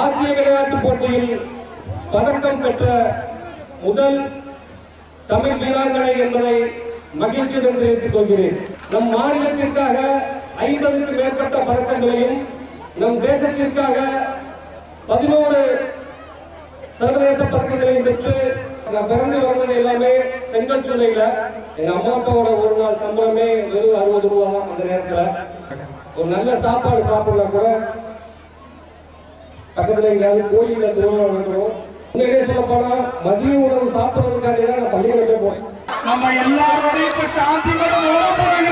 ஆசிய விளையாட்டுப் போட்டியில் பதக்கம் பெற்ற முதல் தமிழ் வீராங்கனை என்பதை மகிழ்ச்சியுடன் தெரிவித்துக் கொள்கிறேன். நம் மாநிலத்திற்காக ஐம்பதுக்கு மேற்பட்ட பதக்கங்களையும் நம் தேசத்திற்காக பதினோரு சர்வதேச பதக்கங்களையும் பெற்று நான் பிறந்து வளர்ந்தது எல்லாமே செங்கல் சூளையில எங்க அம்மா அப்பாவோட ஒரு நாள் சம்பளமே வெறும் அறுபது ரூபா அந்த நேரத்துல. ஒரு நல்ல சாப்பாடு சாப்பிடலாம் கூட. பக்கத்துல எங்கேயாவது கோயில்ல திருவிழா நடக்கிறோம் உண்மையிலே சொல்ல போனா மதிய உணவு சாப்பிடுறதுக்காண்டி தான் நான் பள்ளிக்கூடமே போனேன். நம்ம எல்லாரோடையும் இப்ப சாந்தி போறாங்க.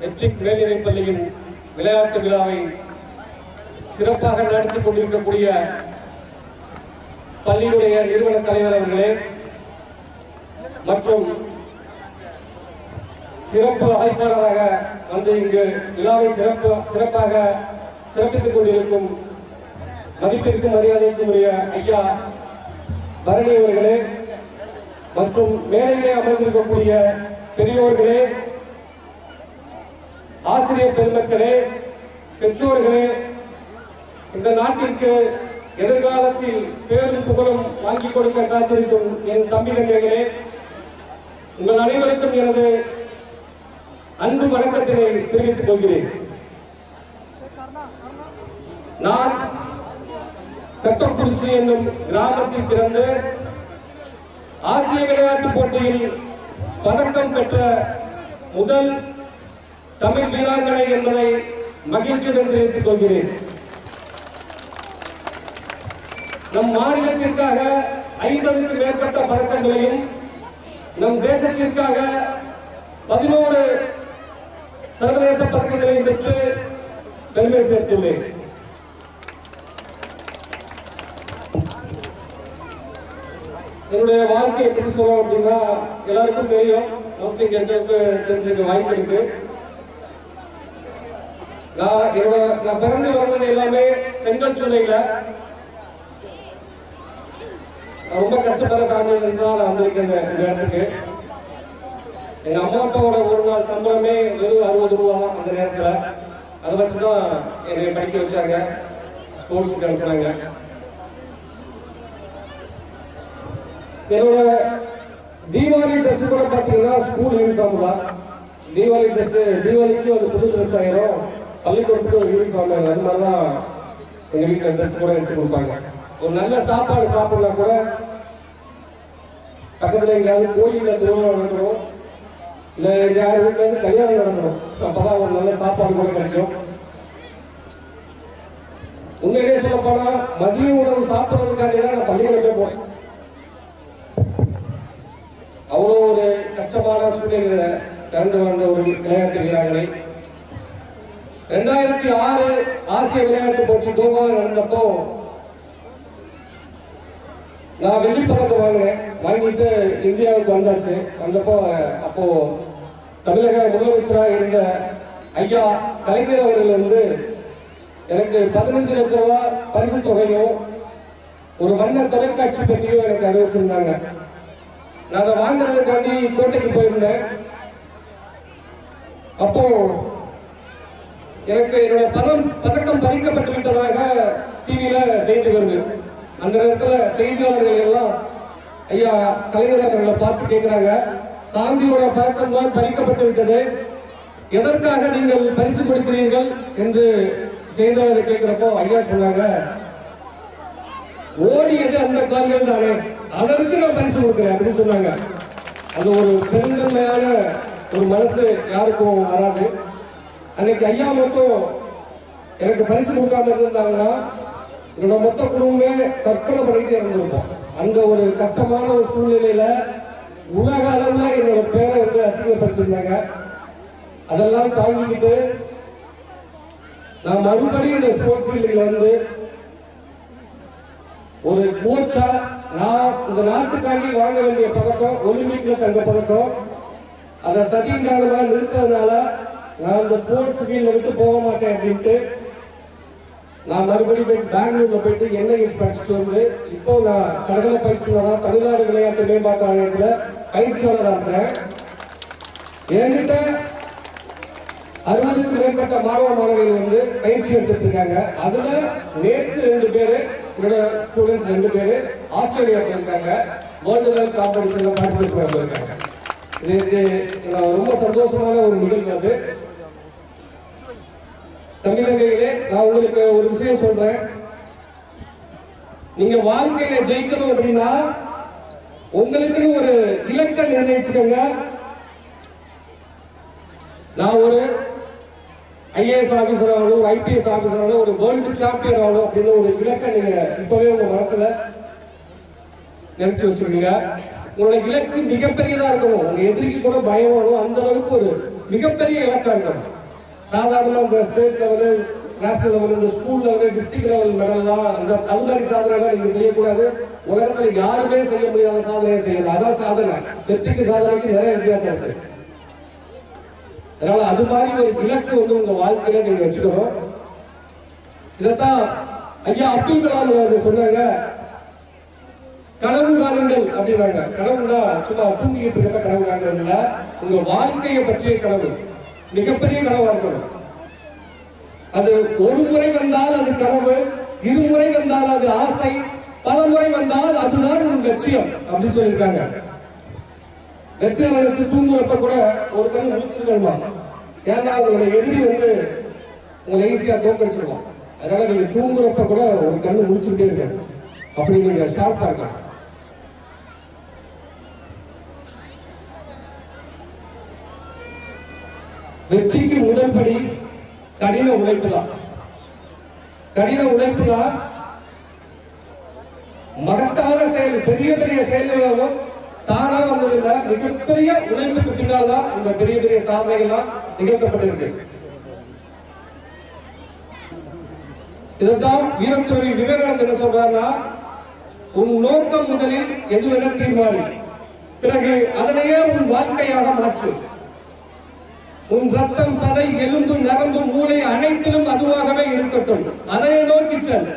மெட்ரிக் மேல்நிலைப் பள்ளியின் விளையாட்டு விழாவை சிறப்பாக நடத்தி கொண்டிருக்கக்கூடிய பள்ளியுடைய நிறுவன தலைவர் அவர்களே மற்றும் சிறப்பு அழைப்பாளராக வந்து இங்கு விழாவை சிறப்பு சிறப்பாக சிறப்பித்துக் கொண்டிருக்கும் மதிப்பிற்கும் மரியாதைக்கும் உரிய ஐயா பரணி அவர்களே மற்றும் மேடையிலே அமர்ந்திருக்கக்கூடிய பெரியோர்களே ஆசிரியர் பெருமக்களே பெற்றோர்களே இந்த நாட்டிற்கு எதிர்காலத்தில் பேரும் புகழும் வாங்கி கொடுக்க காத்திருக்கும் என் தம்பி தங்கைகளே உங்கள் அனைவருக்கும் எனது அன்பு வணக்கத்தினை தெரிவித்துக் கொள்கிறேன். நான் கட்டக்குறிச்சி என்னும் கிராமத்தில் பிறந்து ஆசிய விளையாட்டுப் போட்டியில் பதக்கம் பெற்ற முதல் தமிழ் வீராங்கனை என்பதை மகிழ்ச்சியுடன் தெரிவித்துக் கொள்கிறேன். நம் மாநிலத்திற்காக ஐம்பதுக்கு மேற்பட்ட பதக்கங்களையும் நம் தேசத்திற்காக பதினோரு சர்வதேச பதக்கங்களையும் பெற்று பெருமை சேர்த்துள்ளேன். என்னுடைய வாழ்க்கை எப்படி சொல்லணும் அப்படின்னா எல்லாருக்கும் தெரியும் மோஸ்ட்லி இங்க இருக்கிறதுக்கு தெரிஞ்சிருக்க வாய்ப்பு இருக்கு. நான் என்னோட நான் பிறந்து வளர்ந்தது எல்லாமே செங்கல் சொல்லையில் ரொம்ப கஷ்டப்படுற ஃபேமிலியில இருந்து தான் நான் வந்திருக்கேன் இந்த இடத்துக்கு. எங்க அம்மா அப்பாவோட ஒரு நாள் சம்பளமே வெறும் அறுபது ரூபா தான் அந்த நேரத்துல. அதை வச்சு தான் என்னை படிக்க வச்சாங்க. ஸ்போர்ட்ஸுக்கு அனுப்புனாங்க. என்னோட தீபாவளி ட்ரெஸ் கூட பார்த்தீங்கன்னா ஸ்கூல் யூனிஃபார்ம் தான். தீபாவளி ட்ரெஸ் தீபாவளிக்கு ஒரு புது ட்ரெஸ் ஆயிரும். பள்ளிக்கூடத்துக்கு ஒரு யூனிஃபார்ம் அது மாதிரி எங்க வீட்டில் ட்ரெஸ் கூட எடுத்து கொடுப்பாங்க. ஒரு நல்ல சாப்பாடு சாப்பிடலாம் கூட. பக்கத்துல எங்கேயாவது கோயில்ல திருவிழா நடக்கிறோம். இல்ல எங்கேயாவது வீட்டுல இருந்து கல்யாணம் நடக்கிறோம். அப்பதான் ஒரு நல்ல சாப்பாடு கூட கிடைக்கும். உண்மையிலேயே சொல்ல போனா மதிய உணவு சாப்பிட்றதுக்காண்டி தான் நான் பள்ளிக்கூடமே போனேன். அவ்வளோ ஒரு கஷ்டமான சூழ்நிலையில நடந்து வந்த ஒரு விளையாட்டு வீராங்கனை. ரெண்டாயிரத்தி ஆறு ஆசிய விளையாட்டு போட்டி தூபாவில் நடந்தப்போ நான் வெள்ளி பதக்கம் வாங்கினேன். வாங்கிட்டு இந்தியாவுக்கு வந்தாச்சு. வந்தப்போ அப்போ தமிழக முதலமைச்சராக இருந்த ஐயா கலைஞர் அவர்கள் வந்து எனக்கு பதினஞ்சு லட்ச ரூபா பரிசு தொகையும் ஒரு வண்ண தொலைக்காட்சி பெட்டியும் எனக்கு அறிவிச்சிருந்தாங்க. நான் அதை வாங்குறதுக்காண்டி கோட்டைக்கு போயிருந்தேன். அப்போ எனக்கு என்னோட பதம் பதக்கம் பறிக்க அந்த நேரத்துல செய்தியாளர்கள் எல்லாம் ஐயா கலைஞர் அவர்களை பார்த்து கேட்கிறாங்க சாந்தியோட பழக்கம் தான் பறிக்கப்பட்டு விட்டது. எதற்காக நீங்கள் பரிசு கொடுக்கிறீர்கள் என்று செய்தியாளர் கேட்கிறப்போ ஐயா சொன்னாங்க ஓடியது அந்த கால்கள் தானே. அதற்கு நான் பரிசு கொடுக்குறேன் அப்படின்னு சொன்னாங்க. அது ஒரு பெருந்தன்மையான ஒரு மனசு யாருக்கும் வராது. அன்னைக்கு ஐயா மட்டும் எனக்கு பரிசு கொடுக்காம இருந்தாங்கன்னா என்னோட மொத்த குடும்பமே தற்கொலை பண்ணிட்டு இறந்துருப்போம். அந்த ஒரு கஷ்டமான ஒரு சூழ்நிலையில உலக அளவுல என்னோட பேரை வந்து அசிங்கப்படுத்திருந்தாங்க அதெல்லாம் தாங்கிக்கிட்டு நான் மறுபடியும் இந்த ஸ்போர்ட்ஸ் ஃபீல்டுல வந்து ஒரு கோச்சா நான் இந்த நாட்டுக்காண்டி வாங்க வேண்டிய பதக்கம் ஒலிம்பிக்ல தங்க பதக்கம் அதை சதிகாலமா நிறுத்ததுனால நான் இந்த ஸ்போர்ட்ஸ் ஃபீல்ட விட்டு போக மாட்டேன் அப்படின்ட்டு நான் மறுபடியும் போய் பெங்களூர்ல போயிட்டு என்ஐஎஸ் படிச்சுட்டு வந்து இப்போ நான் கடலை பயிற்சியாளராக தமிழ்நாடு விளையாட்டு மேம்பாட்டு ஆணையத்தில் பயிற்சியாளராக இருக்கிறேன் என்கிட்ட அறுபதுக்கும் மேற்பட்ட மாணவ மாணவிகள் வந்து பயிற்சி எடுத்துட்டு இருக்காங்க. அதுல நேற்று ரெண்டு பேரு என்னோட ஸ்டூடெண்ட்ஸ் ரெண்டு பேரு ஆஸ்திரேலியா போயிருக்காங்க. வேர்ல்டு லெவல் காம்படிஷன்ல பார்ட்டிசிபேட் பண்ணிருக்காங்க இது நான் ரொம்ப சந்தோஷமான ஒரு நிகழ்வு அது. தம்பி நான் உங்களுக்கு ஒரு விஷயம் சொல்றேன். நீங்க வாழ்க்கையில ஜெயிக்கணும் அப்படின்னா உங்களுக்குன்னு ஒரு இலக்கை நிர்ணயிச்சுக்கோங்க. நான் ஒரு ஐஏஎஸ் ஆபீசர் ஆகணும் ஒரு ஐபிஎஸ் ஆபீசர் ஆகணும் ஒரு வேர்ல்டு சாம்பியன் ஆகணும் அப்படின்னு ஒரு இலக்கை நீங்க இப்பவே உங்க மனசுல நினைச்சு வச்சுக்கோங்க. உங்களோட இலக்கு மிகப்பெரியதா இருக்கணும். உங்க எதிரிக்கு கூட பயம் வரும். அந்த அளவுக்கு ஒரு மிகப்பெரிய இலக்கா இருக்கணும். சாதாரணமா இந்த ஸ்டேட் லெவலு நேஷனல் லெவல் இந்த ஸ்கூல் லெவலு டிஸ்ட்ரிக்ட் லெவல் மெடல்லாம் அந்த அது மாதிரி சாதனைலாம் நீங்க செய்யக்கூடாது. உலகத்துல யாருமே செய்ய முடியாத சாதனையை செய்யணும் அதான் சாதனை. வெற்றிக்கு சாதனைக்கு நிறைய வித்தியாசம் இருக்கு. அதனால அது மாதிரி ஒரு இலக்கு வந்து உங்க வாழ்க்கையில நீங்க வச்சுக்கணும். இதைத்தான் ஐயா அப்துல் கலாம் அவர்கள் சொன்னாங்க. கனவு காணுங்கள் அப்படின்னாங்க. கனவுனா சும்மா தூங்கிட்டு இருக்க கனவு காணுறதுல உங்க வாழ்க்கையை பற்றிய கனவு. மிகப்பெரிய கனவா இருக்கிறது அது ஒரு முறை வந்தால் அது கனவு இருமுறை வந்தால் அது ஆசை பல முறை வந்தால் அதுதான் உன் லட்சியம் அப்படின்னு சொல்லியிருக்காங்க. வெற்றியாளருக்கு தூங்குறப்ப கூட ஒரு கண் முடிச்சிருக்கணுமா ஏன்னா உங்களுடைய எதிரி வந்து உங்களை ஈஸியா தோக்கடிச்சிருக்கோம் அதனால நீங்க தூங்குறப்ப கூட ஒரு கண்ணு முடிச்சிருக்கே இருக்காது அப்படி நீங்க ஷார்ப்பா இருக்கலாம் வெற்றிக்கு முதல்படி கடின உழைப்பு தான். கடின உழைப்பு தான் மகத்தான செயல் பெரிய பெரிய செயல்களாகவும் தானா வந்ததில்லை மிகப்பெரிய உழைப்புக்கு பின்னால் தான் இந்த பெரிய பெரிய சாதனைகள்லாம் நிகழ்த்தப்பட்டிருக்கு. இதைத்தான் வீரத்துறை விவேகானந்தர் என்ன சொல்றாருன்னா உன் நோக்கம் முதலில் எதுவென தீர்மானி பிறகு அதனையே உன் வாழ்க்கையாக மாற்று. உன் ரத்தம் சதை எலும்பு நரம்பு மூளை அனைத்திலும் அதுவாகவே இருக்கட்டும். அதனை நோக்கி செல்.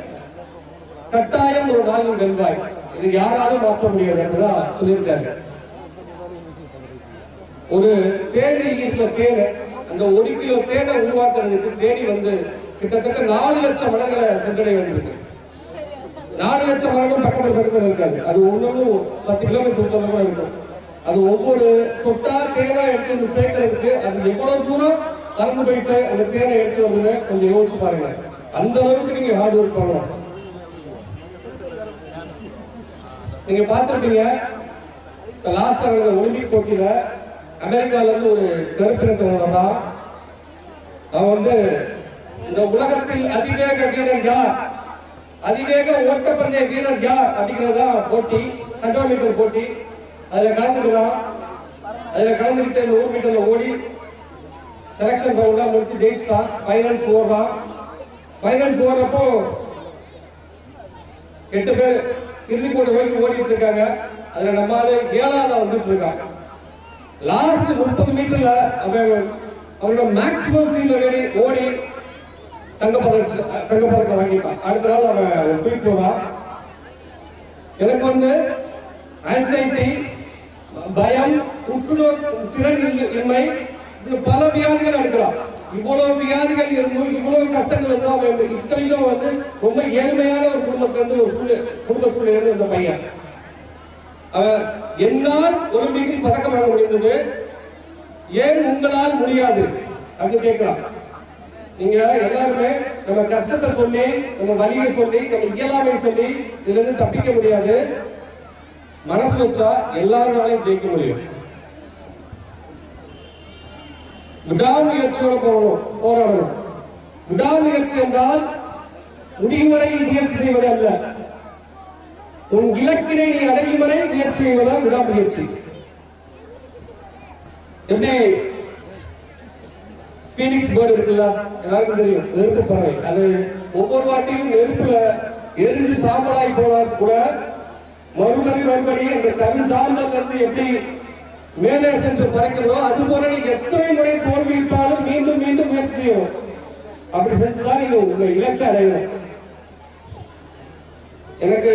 கட்டாயம் ஒரு நாள் வெல்வாய். இது யாராலும் மாற்ற முடியாது என்றுதான் சொல்லியிருக்காரு. ஒரு தேனி இருக்கிற தேனை. அந்த ஒரு கிலோ தேனை உருவாக்குறதுக்கு தேனி வந்து கிட்டத்தட்ட நாலு லட்சம் மரங்களை சென்றடைய வேண்டியிருக்கு. நாலு லட்சம் மரங்களும் பக்கத்தில் பக்கத்தில் இருக்காது. அது ஒவ்வொன்றும் பத்து கிலோமீட்டர் தூரமா இருக்கும். அது ஒவ்வொரு சொட்டா தேனாக எடுத்து வந்து சேர்க்கறதுக்கு அது எவ்வளவு தூரம் பறந்து போயிட்டு அந்த தேனை எடுத்து வருதுன்னு கொஞ்சம் யோசிச்சு பாருங்க. அந்த அளவுக்கு நீங்க ஹார்ட் ஒர்க் பண்ணணும். நீங்க பார்த்துருப்பீங்க இப்ப லாஸ்ட் அவங்க ஒலிம்பிக் போட்டியில அமெரிக்கால இருந்து ஒரு கருப்பினத்தவங்க தான் அவன் வந்து இந்த உலகத்தில் அதிவேக வீரர் யார்? அதிவேக ஓட்டப்பந்தய வீரர் யார்? அப்படிங்கிறதா போட்டி ஹண்ட்ரட் மீட்டர் போட்டி. அதில் கலந்துக்கிறான் அதில் கலந்துக்கிட்டு நூறு மீட்டரில் ஓடி செலக்ஷன் ரவுண்டாக முடிச்சு ஜெயிச்சிட்டான் ஃபைனல்ஸ் ஓடுறான். ஃபைனல்ஸ் ஓடுறப்போ எட்டு பேர் இறுதி போட்டு வரைக்கும் ஓடிட்டு இருக்காங்க. அதில் நம்ம ஆளு ஏழாவது வந்துட்டு இருக்கான். லாஸ்ட் முப்பது மீட்டர்ல அவன் அவனோட மேக்சிமம் ஃபீல்ட்ல ஓடி ஓடி தங்கப்பதக்கம் தங்கப்பதக்கம் வாங்கிப்பான் அடுத்த நாள் அவன் போயிட்டு போவான் எனக்கு வந்து ஆன்சைட்டி பயம் உற்றுநோய் திறன் இன்மை. இது பல வியாதிகள் எடுக்கிறான் இவ்வளவு வியாதிகள் இருந்தும் இவ்வளவு கஷ்டங்கள் இருந்தும் அவன் இத்தனைக்கும் வந்து ரொம்ப ஏழ்மையான ஒரு குடும்பத்திலிருந்து ஒரு சூழ்நிலை குடும்ப சூழ்நிலை இருந்து இந்த பையன். அவன் என்னால் ஒலிம்பிக்கில் பதக்கம் வாங்க முடிந்தது. ஏன் உங்களால் முடியாது? அப்படின்னு கேட்கிறான். நீங்க எல்லாருமே நம்ம கஷ்டத்தை சொல்லி நம்ம வலியை சொல்லி நம்ம இயலாமை சொல்லி இதுல இருந்து தப்பிக்க முடியாது. மனசு வச்சா எல்லாருனாலையும் ஜெயிக்க முடியும். விடாமுயற்சியோட போகணும் போராடணும். விடாமுயற்சி என்றால் முடியும் வரை முயற்சி செய்வது அல்ல. உன் இலக்கினை நீ அடையும் வரை முயற்சி செய்வதால் விடாமுயற்சி எப்படி? ஃபீனிக்ஸ் பேர்டு இருக்குல்ல எல்லாருக்கும் தெரியும் நெருப்பு பறவை. அது ஒவ்வொரு வாட்டியும் நெருப்புல எரிஞ்சு சாம்பலாய் போனால் கூட மறுபடி மறுபடி அந்த கண் சார்ந்தது எப்படி மேலே சென்று பறக்கிறதோ அது போல நீ எத்தனை முறை தோல்வியிட்டாலும் மீண்டும் மீண்டும் முயற்சி செய்யும் அப்படி செஞ்சுதான் நீங்க உங்க இலக்கை அடையணும். எனக்கு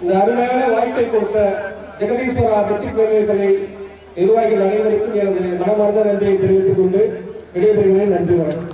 இந்த அருமையான வாய்ப்பை கொடுத்த ஜெகதீஸ்வரா வெற்றி கோவில்களை நிர்வாகிகள் அனைவருக்கும் எனது மனமார்ந்த நன்றியை தெரிவித்துக் கொண்டு விடைபெறுகிறேன். நன்றி வணக்கம்.